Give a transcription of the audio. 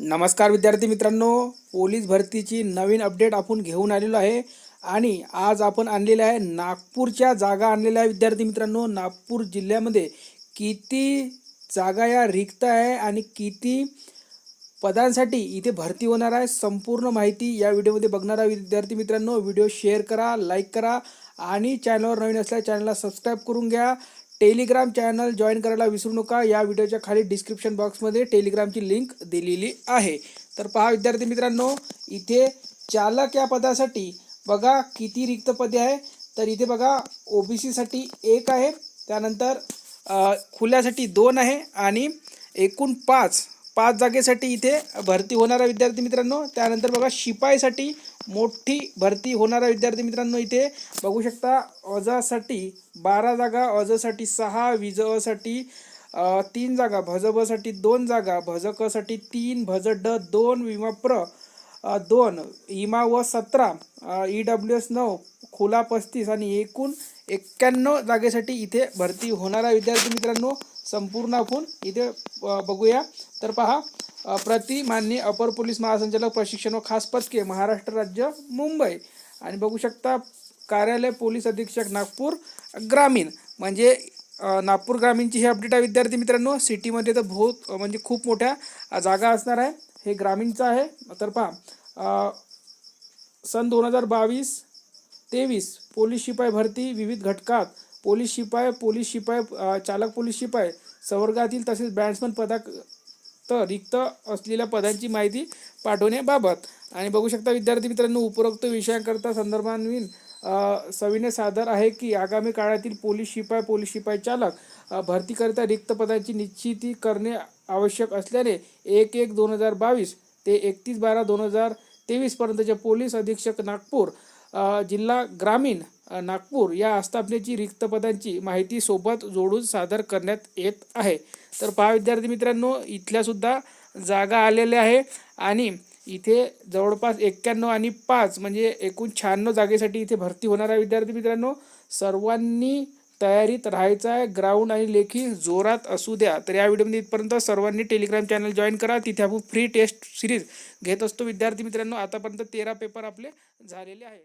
नमस्कार विद्यार्थी मित्रांनो पोलीस भरतीची नवीन अपडेट आपण घेऊन आलेलो आहे आणि आज आपण आणलेले आहे नागपूरच्या जागा आणलेल्या आहे विद्यार्थी मित्रांनो. नागपूर जिल्ह्यामध्ये किती जागा या रिक्त आहे आणि किती पदांसाठी इथे भरती होणार आहे संपूर्ण माहिती या व्हिडिओमध्ये बघणार आहे विद्यार्थी मित्रांनो. व्हिडिओ शेअर करा लाईक करा आणि चॅनलवर नवीन असल्या चॅनलला सबस्क्राईब करून घ्या. टेलिग्राम चॅनल जॉईन करायला विसरू नका. या व्हिडिओच्या खाली डिस्क्रिप्शन बॉक्समध्ये टेलिग्रामची लिंक दिलेली आहे. तर पहा विद्यार्थी मित्रांनो इथे चालक या पदासाठी बघा किती रिक्त पदे आहे. तर इथे बघा ओ बी सीसाठी एक आहे. त्यानंतर खुल्यासाठी दोन आहे आणि एकूण पाच पाच जागेसाठी इथे भरती होणारा विद्यार्थी मित्रांनो त्यानंतर बघा शिपाईसाठी मोठी भरती होणारा विद्यार्थी मित्रांनो इथे. बघू शकता अजासाठी बारा जागा अजसाठी सहा विज तीन जागा भजबसाठी दोन जागा भजकसाठी तीन भज ड दोन विमाप्र प्र दोन इमा व सतरा ई डब्ल्यू एस नऊ खुला पस्तीस आणि एकूण एक्क्याण्णव जागेसाठी इथे भरती होणारा विद्यार्थी मित्रांनो संपूर्ण आपण इथे बघूया. तर पहा प्रति माननीय अपर पोलीस महासंचालक प्रशिक्षण व खास पथके महाराष्ट्र राज्य मुंबई. आणि बघू शकता कार्यालय पोलीस अधीक्षक नागपूर ग्रामीण. म्हणजे नागपूर ग्रामीणची ही अपडेट आहे. विद्यार्थी मित्रांनो सिटीमध्ये तर बहुत म्हणजे खूप मोठ्या जागा असणार आहे. हे ग्रामीणचं आहे. तर पहा सन दोन हजार बावीस तेवीस पोलीस शिपाई भरती विविध घटकात पोलीस शिपाई पोलीस शिपाई चालक पोलीस शिपाई. संवर्गातील तसेच बॅट्समन पदा तर रिक्त असलेल्या पदांची माहिती पाठवण्याबाबत. आणि बघू शकता विद्यार्थी मित्रांनो उपरोक्त विषयांकरता संदर्भान्वीन सविनय सादर आहे की आगामी काळातील पोलीस शिपाई पोलीस शिपाई चालक भरतीकरिता रिक्त पदांची निश्चिती करणे आवश्यक असल्याने एक एक दोन हजार बावीस ते एकतीस बारा दोन हजार तेवीसपर्यंतचे पोलीस अधीक्षक नागपूर जिल्हा ग्रामीण नागपूर या आस्थापनेची रिक्त पदांची माहिती सोबत जोडून सादर करण्यात येत आहे. तर पहा विद्यार्थी मित्रांनो इथल्यासुद्धा जागा आलेल्या आहे आणि इथे जवळपास एक्क्याण्णव आणि पाच म्हणजे एकूण शहाण्णव जागेसाठी इथे भरती होणार आहे विद्यार्थी मित्रांनो. सर्वांनी तयारीत राहायचं आहे ग्राउंड आणि लेखी जोरात असू द्या. तर या व्हिडिओमध्ये इथपर्यंत सर्वांनी टेलिग्राम चॅनल जॉईन करा. तिथे आपण फ्री टेस्ट सिरीज घेत असतो विद्यार्थी मित्रांनो. आतापर्यंत तेरा पेपर आपले झालेले आहे